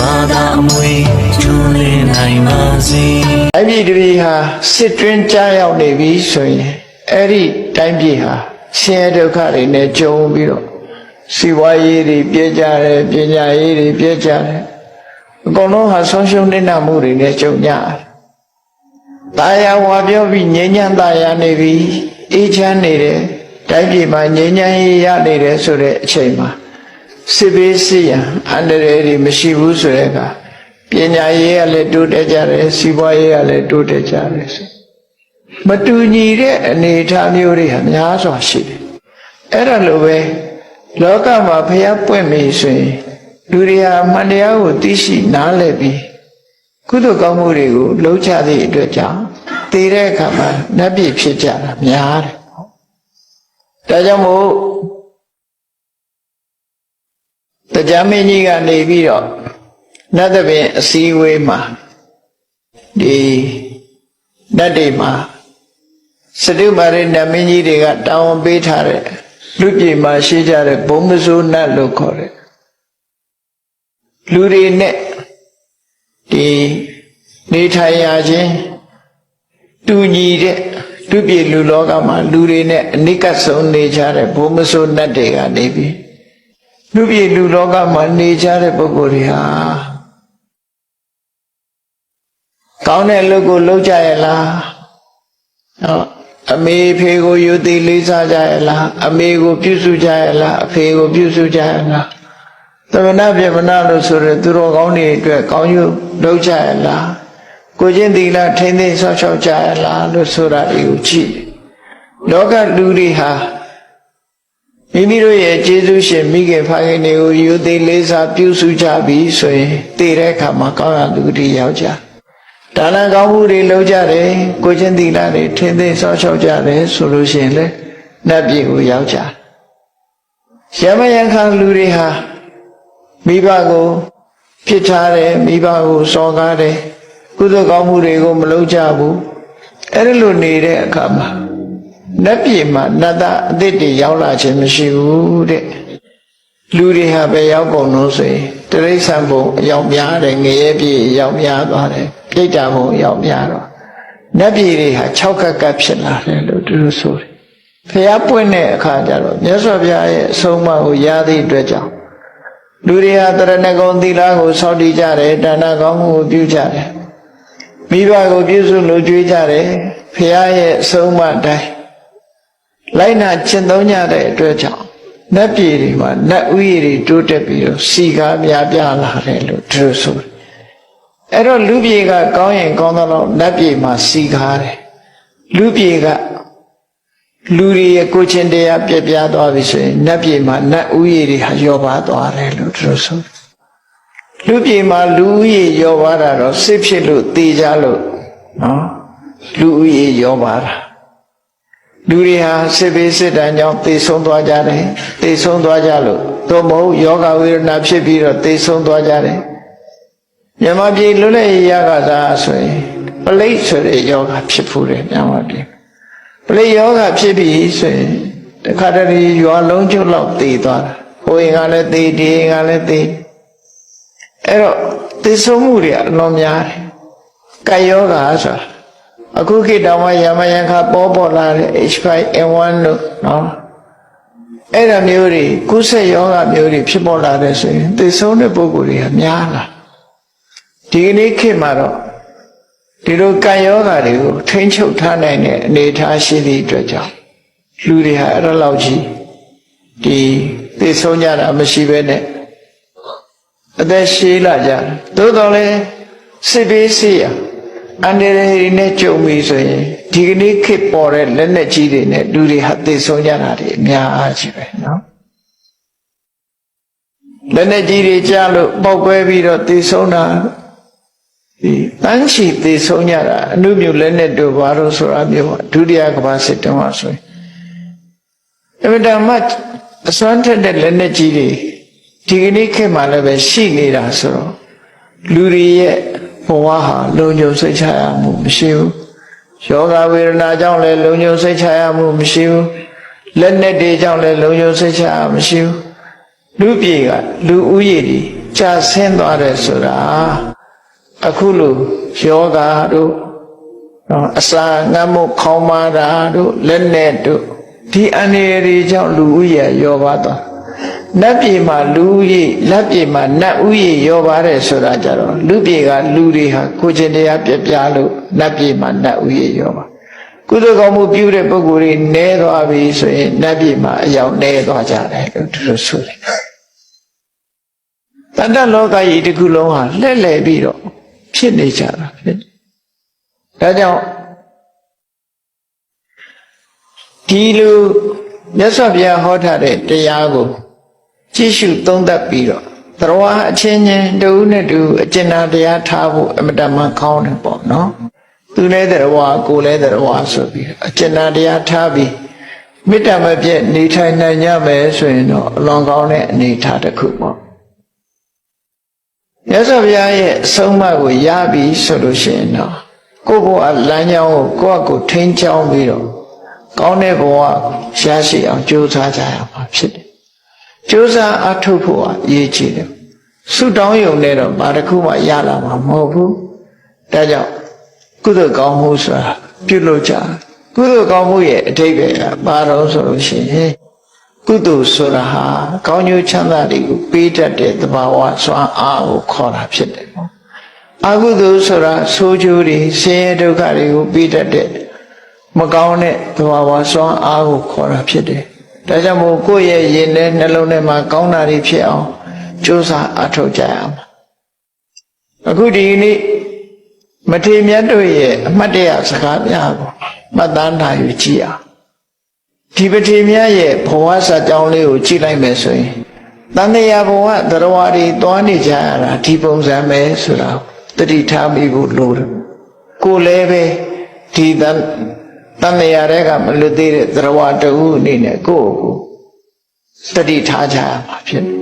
ဘာသာအမွေကျွလင်းနိုင်ပါစေ။တိုင်းပြည်တစ်ပြည်ဟာစစ်တွင်းကြားရောက်နေပြီဆိုရင်အဲ့ဒီတိုင်းပြည်ဟာဆင်းရဲဒုက္ခတွေနဲ့ကြုံပြီးတော့စီဝါရေးတွေပြည့်ကြတယ်ပညာရေးတွေပြည့်ကြတယ်အကုန်လုံးဟာဆုံးရှုံးနေတာမှုတွေနဲ့ကြုံကြတယ်။တာယာဝါပြောပြီးငြိမ်းချမ်းတာယာနေပြီအေးချမ်းနေတယ်တိုင်းပြည်မှာငြိမ်းချမ်းရေးရနေတယ်ဆိုတဲ့အချိန်မှာ စစ်ဘေးစစ်ရန်အန္တရာယ်တွေမရှိဘူးဆိုတဲ့အခါပညာရေးကလည်းတိုးတက်ကြတယ်စီးပွားရေးကလည်းတိုးတက်ကြတယ်ဆိုမတူညီတဲ့အနေအထားမျိုးတွေဟာများစွာရှိတယ်အဲ့ဒါလိုပဲလောကမှာဖျားပွင့်ပြီဆိုရင်လူတွေဟာအမှန်တရားကိုသိရှိနားလည်ပြီးကုသိုလ်ကောင်းမှုတွေကိုလုံးချသည့်အတွက်ကြောင့်တည်တဲ့အခါမှာနတ်ပြည်ဖြစ်ကြတာများတယ်ဒါကြောင့်မို့ တရားမင်းကြီးကနေပြီးတော့နတ်သဘင်အစည်းအဝေးမှာဒီနတ်တွေမှာစတုမာရိနတ်မင်းကြီးတွေကတောင်းပေးထားတဲ့လူပြည်မှာရှိကြတဲ့ဘုံမစိုးနတ်လို့ခေါ်တဲ့လူတွေနဲ့ဒီနေထိုင်ရခြင်းတူညီတဲ့လူပြည်လူလောကမှာလူတွေနဲ့အနိကဆုံးနေကြတဲ့ဘုံမစိုးနတ်တွေကနေပြီး လူပြည်လူလောကမှာနေကြတဲ့ပုဂ္ဂိုလ်တွေဟာကောင်းတဲ့အလုပ်ကိုလုပ်ကြရလားဟောအမေဖေကိုယူသည်လေးစားကြရလားအမေကိုပြုစုကြရလားအဖေကိုပြုစုကြရလားသမဏပြမနာလို့ဆိုရယ်သူတော်ကောင်းတွေအတွက်ကောင်းကျိုးလုပ်ကြရလားကိုချင်းသီလထိမ့်သိမ်းဆောက်ရှောက်ကြရလားလို့ဆိုတာတွေကိုကြည့်လောကလူတွေဟာ မိမိတို့ရဲ့ကျေးဇူးရှင်မိခင်ဖခင်တွေကိုယူသည်လေးစားပြုစုကြပြီဆိုရင်တည်တဲ့အခါမှာကောင်းရသူတွေရောက်ကြဒါနကောင်းမှုတွေလုပ်ကြတယ်ကိုချင်းသီလတွေထင်သိမ်းဆောက်ရှောက်ကြတယ်ဆိုလို့ရှိရင်လေနတ်ပြည်ကိုရောက်ကြရမယံခံလူတွေဟာမိဘကိုဖြစ်ထားတယ်မိဘကိုစော်ကားတယ်ကုသိုလ်ကောင်းမှုတွေကိုမလုပ်ကြဘူးအဲ့ဒါလိုနေတဲ့အခါမှာ နတ်ပြည်မှာနတ်သားအသစ်တွေရောက်လာခြင်းမရှိဘူးတဲ့လူတွေဟာပဲရောက်ကုန်လို့ဆိုရင်တရိษံဘုံအရောက်များတယ်ငရဲပြည်အရောက်များသွားတယ်ပြိတ္တာဘုံအရောက်များတော့နတ်ပြည်တွေဟာ၆ကက်ကပ်ဖြစ်လာတယ်လို့သူတို့ဆိုတယ်ဖျားပွင့်တဲ့အခါကျတော့မြတ်စွာဘုရားရဲ့အဆုံးအမကိုရသည့်အတွက်ကြောင့်လူတွေဟာတရဏဂုံသီလကိုစောင့်တည်ကြတယ်ဒါနကောင်းမှုကိုပြုကြတယ်မိဘကိုပြုစုလို့ကြွေးကြတယ်ဖျားရဲ့အဆုံးအမတိုင်း လိုက်နာကျင့်သုံးကြတဲ့အတွက်ကြောင့်နတ်ပြည်တွေမှာနတ်ဥယျာဉ်တွေတိုးတက်ပြီးတော့စီကားများပြားလာတယ်လို့သူတို့ဆိုတယ်အဲ့တော့လူပြည်ကကောင်းရင်ကောင်းတော့နတ်ပြည်မှာစီကားတယ်လူပြည်ကလူတွေရဲ့ကိုယ်ချင်းတရားပြက်ပြားသွားပြီဆိုရင်နတ်ပြည်မှာနတ်ဥယျာဉ်တွေဟာယောပါသွားတယ်လို့သူတို့ဆိုတယ်လူပြည်မှာလူဥယျာဉ်ယောပါတာတော့စစ်ဖြစ်လို့တေကြလို့နော်လူဥယျာဉ်ယောပါတာ လူတွေဟာစစ်ဘေးစစ်တမ်းကြောင့်သေဆုံးသွားကြတယ်သေဆုံးသွားကြလို့သို့မဟုတ်ယောဂဝေဒနာဖြစ်ပြီးတော့သေဆုံးသွားကြတယ်မြန်မာပြည်လွတ်လပ်ရေးရကစားဆိုရင်ပလိတ်ဆိုတဲ့ယောဂဖြစ်ဖူးတယ်မြန်မာပြည်ပလိတ်ယောဂဖြစ်ပြီးဆိုရင်တခါတည်းရွာလုံးကျွတ်လောက်သေသွားတာဟိုရင်ကလည်းသေဒီရင်ကလည်းသေအဲ့တော့သေဆုံးမှုတွေအလွန်များတယ်ကာယောဂဆိုတာ အခုခေတ်တောင်မှယမယံခပေါ်ပေါ်လာတဲ့ H5N1 လို့နော်အဲ့ဒါမျိုးတွေကုသယောဂမျိုးတွေဖြစ်ပေါ်လာတဲ့ဆိုရင်သေဆုံးတဲ့ပုဂ္ဂိုလ်တွေကများလာဒီကနေ့ခေတ်မှာတော့ဒီလိုကံယောဂတွေကိုထိန်းချုပ်ထားနိုင်တဲ့အနေအထားရှိသည့်အတွက်ကြောင့်လူတွေဟာအဲ့ဒါလောက်ကြီးဒီသေဆုံးကြတာမရှိဘဲနဲ့အသက်ရှည်လာကြတယ်သို့တော်လည်းစစ်ပေးစီရ အန္တရာယ်တွေနဲ့ကြုံပြီဆိုရင်ဒီကနေ့ခေတ်ပေါ်တဲ့လက်နက်ကြီးတွေနဲ့လူတွေဟာသေဆုံးကြတာတွေအများကြီးပဲနော်လက်နက်ကြီးတွေကြားလို့ပောက်ကွဲပြီးတော့သေဆုံးတာဒီတန်းချီသေဆုံးကြတာအနုမြုလက်နက်တို့ဘာလို့ဆိုတာမျိုးဒုတိယကမ္ဘာစစ်တုန်းကဆိုရင်အမှန်တမ်းအစွမ်းထက်တဲ့လက်နက်ကြီးတွေဒီကနေ့ခေတ်မှာလည်းပဲရှိနေတာဆိုတော့လူတွေရဲ့ ဘဝဟာလုံခြုံစိတ်ချရမှုမရှိဘူးယောဂဝေဒနာကြောင့်လည်းလုံခြုံစိတ်ချရမှုမရှိဘူးလက်နက်တွေကြောင့်လည်းလုံခြုံစိတ်ချရမရှိဘူးလူပြေကလူဥယျာဉ်တွေကြာဆင်းသွားတယ်ဆိုတာအခုလိုယောဂါတို့နော်အစာငတ်မှုခေါင်းမာတာတို့လက်နဲ့တို့ဒီအနေအရေးကြောင့်လူဥယျာရောပါသွား နတ်ပြည်မှာလူဥယျလက်ပြည်မှာနတ်ဥယျရောပါတယ်ဆိုတာကြတော့လူပြည်ကလူတွေဟာကိုယ်ချင်းတရားပြပြလို့နတ်ပြည်မှာနတ်ဥယျရောပါကုသိုလ်ကောင်းမှုပြုတဲ့ပုဂ္ဂိုလ်တွေနဲသွားပြီဆိုရင်နတ်ပြည်မှာအယောက်နဲသွားကြတယ်လို့သူတို့ဆိုတယ်တတ္တလောကကြီးတစ်ခုလုံးဟာလှည့်လည်ပြီးတော့ဖြစ်နေကြတာဖြစ်တယ်ဒါကြောင့်ဒီလိုမြတ်စွာဘုရားဟောထားတဲ့တရားကို ကြည့်ရှုသုံးသပ်ပြီးတော့သရဝအချင်းချင်းတူနဲ့တူအကျဉ်းတရားထားဖို့အမတမကောင်းတယ်ပေါ့နော်သူလည်းသရဝကိုယ်လည်းသရဝဆိုပြီးအကျဉ်းတရားထားပြီးမေတ္တာမပြည့်နေထိုင်နိုင်ကြမယ်ဆိုရင်တော့အလွန်ကောင်းတဲ့အနေအထားတစ်ခုပေါ့မြတ်စွာဘုရားရဲ့အဆုံးအမကိုရပြီဆိုလို့ရှိရင်တော့ကိုယ့်ဘဝလမ်းကြောင်းကိုကိုယ့်အကိုထိန်းချောင်းပြီးတော့ကောင်းတဲ့ဘဝရရှိအောင်ကြိုးစားကြရမှာဖြစ်တယ်။ ကြိုးစားအထုတ်ဖို့အရေးကြီးတယ်။ဆုတောင်းယုံနဲ့တော့ဘာတစ်ခုမှရလာမှာမဟုတ်ဘူး။ဒါကြောင့်ကုသိုလ်ကောင်းမှုဆိုတာပြုလုပ်ကြ။ကုသိုလ်ကောင်းမှုရဲ့အထိပ္ပယ်ကဘာတော့ဆိုလို့ရှိရင်ကုသိုလ်ဆိုတာဟာကောင်းကျိုးချမ်းသာတွေကိုပေးတတ်တဲ့သဘာဝစွမ်းအားကိုခေါ်တာဖြစ်တယ်ပေါ့။အကုသိုလ်ဆိုတာဆိုးကျိုးတွေဆင်းရဲဒုက္ခတွေကိုပေးတတ်တဲ့မကောင်းတဲ့သဘာဝစွမ်းအားကိုခေါ်တာဖြစ်တယ်။ ဒါကြောင့်မို့ကိုယ့်ရဲ့ရင်ထဲနှလုံးထဲမှာကောင်းတာတွေဖြစ်အောင်ကြိုးစားအထောက်ကြရအောင်။အခုဒီနေ့မထေမြတ်တို့ရဲ့အမှတ်တရစကားများကိုမှတ်သားထားယူကြည့်အောင်။ဒီပထေမြတ်ရဲ့ဘဝစာကြောင်းလေးကိုကြည့်လိုက်မယ်ဆိုရင်တန်တရာဘဝသရဝါတွေတွားနေကြရတာဒီပုံစံပဲဆိုတာတတိထားမိဖို့လိုတယ်။ကိုယ်လည်းပဲဒီတန် တန်မြာတွေကမလွတ်သေးတဲ့သရဝတူအနေနဲ့ကိုယ့်ကိုယ်တတိထားကြရမှာဖြစ်တယ်